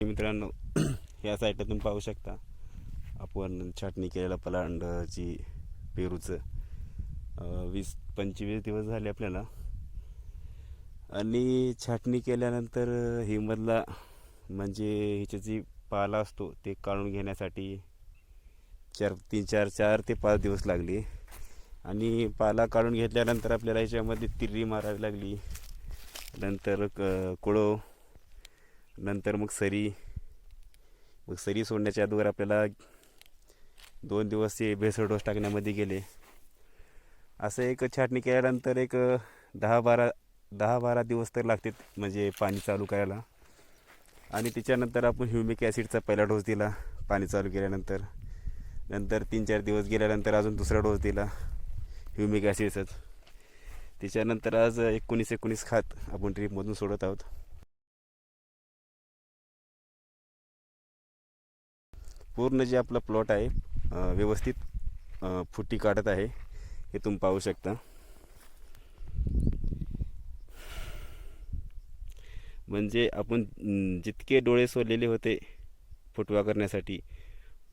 मित्रांनो या साईडला तुम्ही पाहू शकता. आपण छाटणी केलेलं पलांडची पेरूचं वीस पंचवीस दिवस झाले आपल्याला. आणि छाटणी केल्यानंतर ही मधला म्हणजे हिची जी पाला असतो ते काढून घेण्यासाठी चार तीन चार चार ते पाच दिवस लागले. आणि पाला काढून घेतल्यानंतर आपल्याला याच्यामध्ये तिरी मारावी लागली. नंतर क कुळो नंतर मग सरी. मग सरी सोडण्याच्या अगोदर आपल्याला दोन दिवस ते भेसळ डोस टाकण्यामध्ये गेले. असं एक छाटणी केल्यानंतर एक दहा बारा दहा बारा दिवस तर लागतात म्हणजे पाणी चालू करायला. आणि त्याच्यानंतर आपण ह्युमिक ॲसिडचा पहिला डोस दिला पाणी चालू केल्यानंतर. नंतर तीन चार दिवस गेल्यानंतर अजून दुसरा डोस दिला ह्युमिक ॲसिडचाच. त्याच्यानंतर आज एकोणीस एकोणीस खात आपण ट्रीपमधून सोडत आहोत. पूर्ण जे आपला प्लॉट आहे व्यवस्थित फुटी काढत आहे हे तुम्ही पाहू शकता. म्हणजे आपण जितके डोळे सोडलेले होते फुटवा करण्यासाठी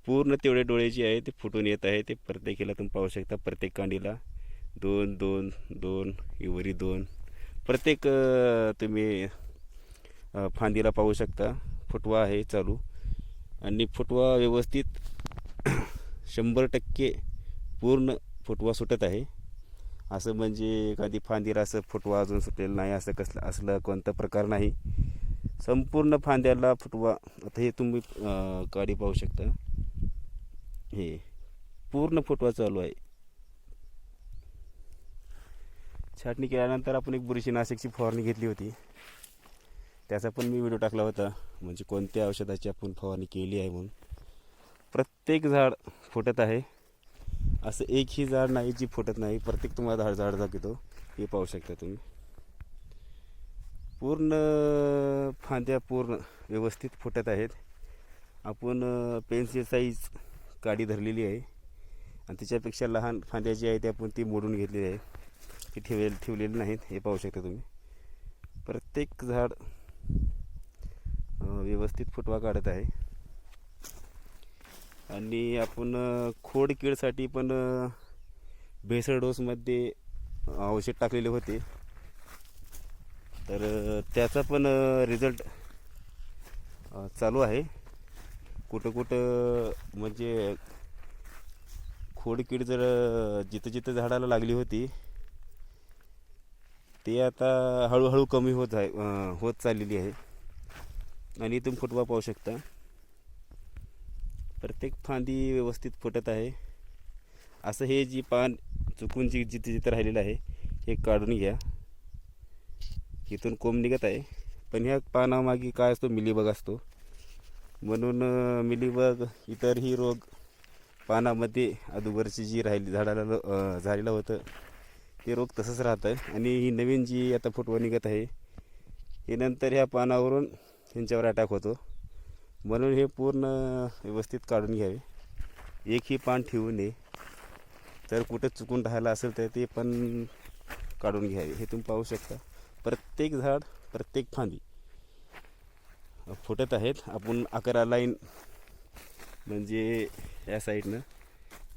पूर्ण तेवढे डोळे जे आहे ते फुटून येत आहे ते प्रत्येकीला तुम्ही पाहू शकता. प्रत्येक कांडीला दोन दोन दोन इवरी दोन. प्रत्येक तुम्ही फांदीला पाहू शकता. फुटवा आहे चालू. आणि फुटवा व्यवस्थित शंभर टक्के पूर्ण फुटवा सुटत आहे. असं म्हणजे एखादी फांदीला असं फुटवा अजून सुटेल नाही असं कसलं असलं कोणता प्रकार नाही. संपूर्ण फांद्याला फुटवा आता हे तुम्ही काढी काडी पाहू शकता. हे पूर्ण फुटवा चालू आहे. छाटणी केल्यानंतर आपण एक बुरशी नाशिकची फवारणी घेतली होती. त्याचा पण मी व्हिडिओ टाकला होता. म्हणजे कोणत्या औषधाची आपण फवारणी केली आहे म्हणून. प्रत्येक झाड फुटत आहे. असं एकही झाड नाही जी फुटत नाही. प्रत्येक तुम्हाला झाड झाड दाखवतो हे पाहू शकता तुम्ही. पूर्ण फांद्या पूर्ण व्यवस्थित फुटत आहेत. आपण पेन्सिल साईज काडी धरलेली आहे. आणि त्याच्यापेक्षा लहान फांद्या जी आहे ती आपण ती मोडून घेतलेली आहे ती ठेवले ठेवलेली नाहीत. हे पाहू शकता तुम्ही. प्रत्येक झाड व्यवस्थित फुटवा काढत आहे. आणि आपण खोड खोडकीडसाठी पण भेसळ डोसमध्ये औषध टाकलेले होते. तर त्याचा पण रिझल्ट चालू आहे. कुठं कुठं म्हणजे खोडकीड जर जिथं जिथं झाडाला लागली होती ते आता हळूहळू कमी होत आहे होत चाललेली आहे. आणि इथून फुटवा पाहू शकता. प्रत्येक फांदी व्यवस्थित फुटत आहे. असं हे जी पान चुकून जी जिथे जिथं राहिलेलं आहे हे काढून घ्या. इथून कोंब निघत आहे. पण ह्या पानामागे काय असतो? मिलीबग असतो. म्हणून मिलीबग इतरही रोग पानामध्ये अगोदरची जी राहिली झाडाला झालेलं होतं ते रोग तसंच राहतं. आणि ही नवीन जी आता फुटवा निघत आहे हे नंतर ह्या पानावरून यांच्यावर अटॅक होतो. म्हणून हे पूर्ण व्यवस्थित काढून घ्यावे. एकही पान ठेवू नये. तर कुठं चुकून राहिलं असेल तर ते पण काढून घ्यावे. हे तुम्ही पाहू शकता. प्रत्येक झाड प्रत्येक फांदी फुटत आहेत. आपण अकरा लाईन म्हणजे या साईडनं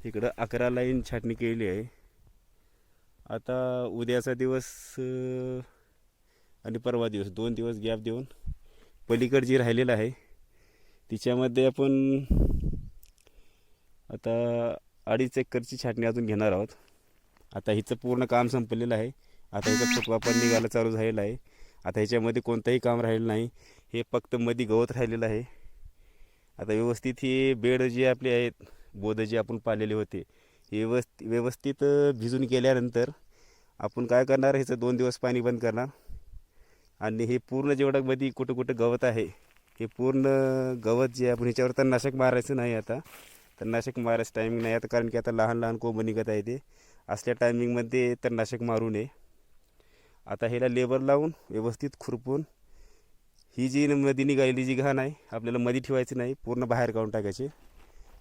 इकडं अकरा लाईन छाटणी केली आहे. आता उद्याचा दिवस आणि परवा दिवस दोन दिवस गॅप देऊन पलीकड जी राहिलेलं आहे तिच्यामध्ये आपण आता अडीच एकरची छाटणी अजून घेणार आहोत. आता हिचं पूर्ण काम संपलेलं आहे. आता हिचं फुटवा पण निघायला चालू झालेला आहे. आता ह्याच्यामध्ये कोणतंही काम राहिलं नाही. हे फक्त मध्ये गवत राहिलेलं आहे. आता व्यवस्थित ही बेड जे आपले आहेत बोध जे आपण पाळलेले होते हे व्यवस्थित व्यवस्थित भिजून गेल्यानंतर आपण काय करणार? ह्याचं दोन दिवस पाणी बंद करणार. आणि हे पूर्ण जेवढ्यामध्ये कुठं कुठं गवत आहे हे पूर्ण गवत जे आपण ह्याच्यावर तर नाशक मारायचं नाही आता. तर नाशक मारायचं टायमिंग नाही आता कारण की आता लहान लहान कोंब निघत आहे ते. असल्या टायमिंगमध्ये तर नाशक मारू नये. आता ह्याला लेबर लावून व्यवस्थित खुरपून ही जी मध्ये निघालेली जी घाण आहे आपल्याला मध्ये ठेवायची नाही पूर्ण बाहेर काढून टाकायची.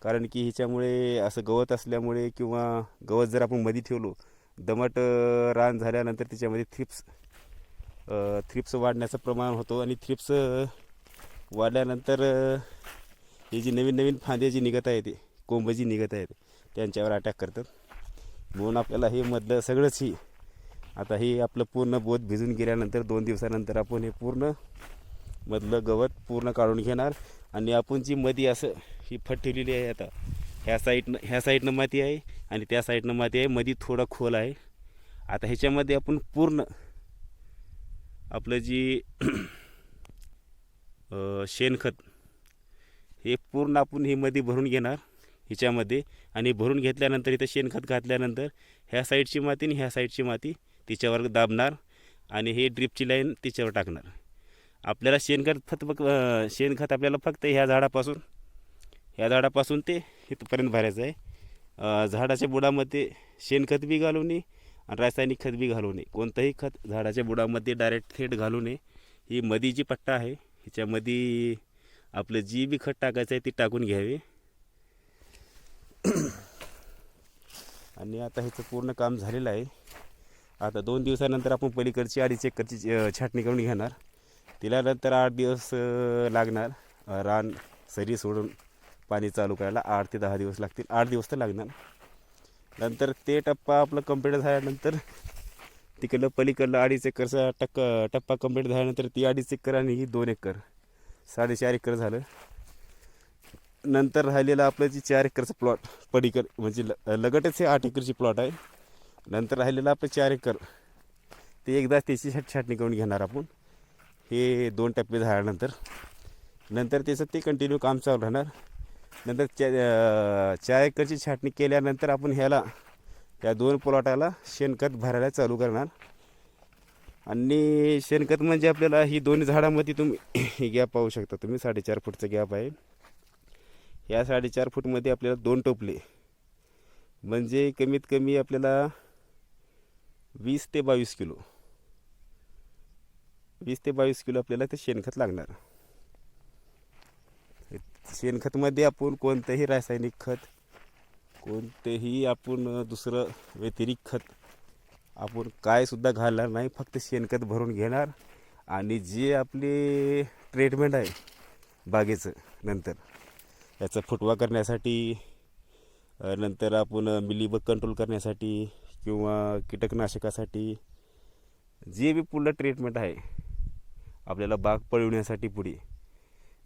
कारण की ह्याच्यामुळे असं गवत असल्यामुळे किंवा गवत जर आपण मध्ये ठेवलो दमट रान झाल्यानंतर त्याच्यामध्ये थिप्स थ्रिप्स वाढण्याचं प्रमाण होतो आणि थ्रिप्स वाढल्यानंतर हे ही जी नवीन नवीन फांद्या जी निघत आहे ते कोंब जी निघत आहेत त्यांच्यावर अटॅक करतात. म्हणून आपल्याला हे मधलं सगळंच ही आता हे आपलं पूर्ण बोध भिजून गेल्यानंतर दोन दिवसानंतर आपण हे पूर्ण मधलं गवत पूर्ण काढून घेणार. आणि आपण जी मधी असं ही फट ठेवलेली आहे आता ह्या साईडनं ह्या साईडनं माती आहे आणि त्या साईडनं माती आहे. मधी थोडा खोल आहे. आता ह्याच्यामध्ये आपण पूर्ण आपलं जी शेणखत हे पूर्ण आपण हे मध्ये भरून घेणार हिच्यामध्ये आणि भरून घेतल्यानंतर इथं शेणखत घातल्यानंतर ह्या साईडची माती आणि ह्या साईडची माती तिच्यावर दाबणार आणि हे ड्रिपची लाईन तिच्यावर टाकणार. आपल्याला शेणखत फक्त फक्त शेणखत आपल्याला फक्त ह्या झाडापासून ह्या झाडापासून ते इथपर्यंत भरायचं आहे. झाडाच्या बुडामध्ये शेणखत बी घालून आणि रासायनिक खत बी घालू नये. कोणतंही खत झाडाच्या बुडामध्ये डायरेक्ट थेट घालू नये. ही मधी जी पट्टा आहे. ह्याच्यामध्ये आपलं जी बी खत टाकायचं आहे ती टाकून घ्यावी. आणि आता ह्याचं पूर्ण काम झालेलं आहे. आता दोन दिवसानंतर आपण पलीकडची अडीच एकरची छाटणी करून घेणार. तिला नंतर आठ दिवस लागणार. रान सरी सोडून पाणी चालू करायला आठ ते दहा दिवस लागतील. आठ दिवस तर लागणार. नंतर ते टप्पा आपलं कंप्लीट झाल्यानंतर तिकडलं पलीकडलं अडीच एकरचा टक्क टप्पा कंप्लीट झाल्यानंतर ती अडीच एकर आणि ही दोन एकर. साडेचार एकर झालं. नंतर राहिलेलं आपलं जी चार एकरचं प्लॉट पडीकर म्हणजे ल लगटच हे आठ एकरची प्लॉट आहे. नंतर राहिलेलं आपलं चार एकर ते एकदा त्याची छाट छाटणी करून घेणार आपण. हे दोन टप्पे झाल्यानंतर. नंतर त्याचं ते कंटिन्यू काम चालू राहणार. नंतर चा चार एकरची छाटणी केल्यानंतर आपण ह्याला या दोन प्लॉटाला शेणखत भरायला चालू करणार. आणि शेणखत म्हणजे आपल्याला ही दोन झाडामध्ये तुम्ही ही गॅप पाहू शकता. तुम्ही साडेचार फूटचा गॅप आहे. या साडेचार फूटमध्ये आपल्याला दोन टोपले. म्हणजे कमीत कमी आपल्याला वीस ते बावीस किलो. वीस ते बावीस किलो आपल्याला ते शेणखत लागणार. शेणखतमध्ये आपण कोणतंही रासायनिक खत कोणतेही आपण दुसरं व्यतिरिक्त खत आपण कायसुद्धा घालणार नाही फक्त शेणखत भरून घेणार आणि जे आपले ट्रीटमेंट आहे बागेचं नंतर. याचा फुटवा करण्यासाठी नंतर आपण मिलीबग कंट्रोल करण्यासाठी किंवा कीटकनाशकासाठी जे बी पुढलं ट्रीटमेंट आहे आपल्याला बाग पळवण्यासाठी पुढे.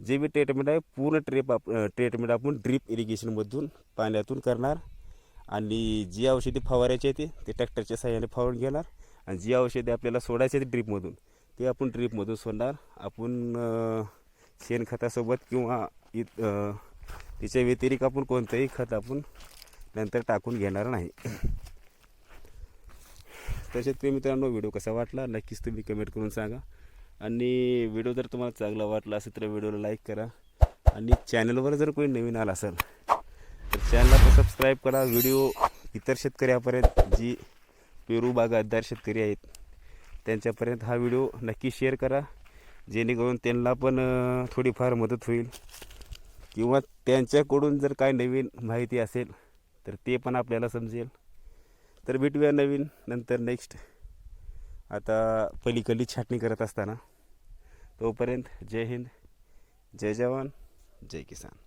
जे बी ट्रीटमेंट आहे पूर्ण ट्रीप आप ट्रीटमेंट आपण ड्रीप इरिगेशनमधून पाण्यातून करणार. आणि जी औषधी फवारायची आहे ते ट्रॅक्टरच्या साह्याने फवारून घेणार. आणि जी औषधी आपल्याला सोडायची आहे ड्रीपमधून ते आपण ड्रीपमधून सोडणार. आपण शेणखतासोबत किंवा इत त्याच्या व्यतिरिक्त आपण कोणतंही खत आपण नंतर टाकून घेणार नाही. तर शेतकरी मित्रांनो व्हिडिओ कसा वाटला नक्कीच तुम्ही कमेंट करून सांगा. आणि व्हिडिओ जर तुम्हाला चांगला वाटला असेल तर व्हिडिओला लाईक करा. आणि चॅनलवर जर कोणी नवीन आला असेल तर चॅनलला पण सबस्क्राईब करा. व्हिडिओ इतर शेतकऱ्यापर्यंत जी पेरू बागायतदार शेतकरी आहेत त्यांच्यापर्यंत हा व्हिडिओ नक्की शेअर करा. जेणेकरून त्यांना पण थोडीफार मदत होईल. किंवा त्यांच्याकडून जर काय नवीन माहिती असेल तर ते पण आपल्याला समजेल. तर भेटूया नवीन नंतर नेक्स्ट आता पलीकडली छाटणी करत असताना. तोपर्यंत जय हिंद जय जवान जय किसान.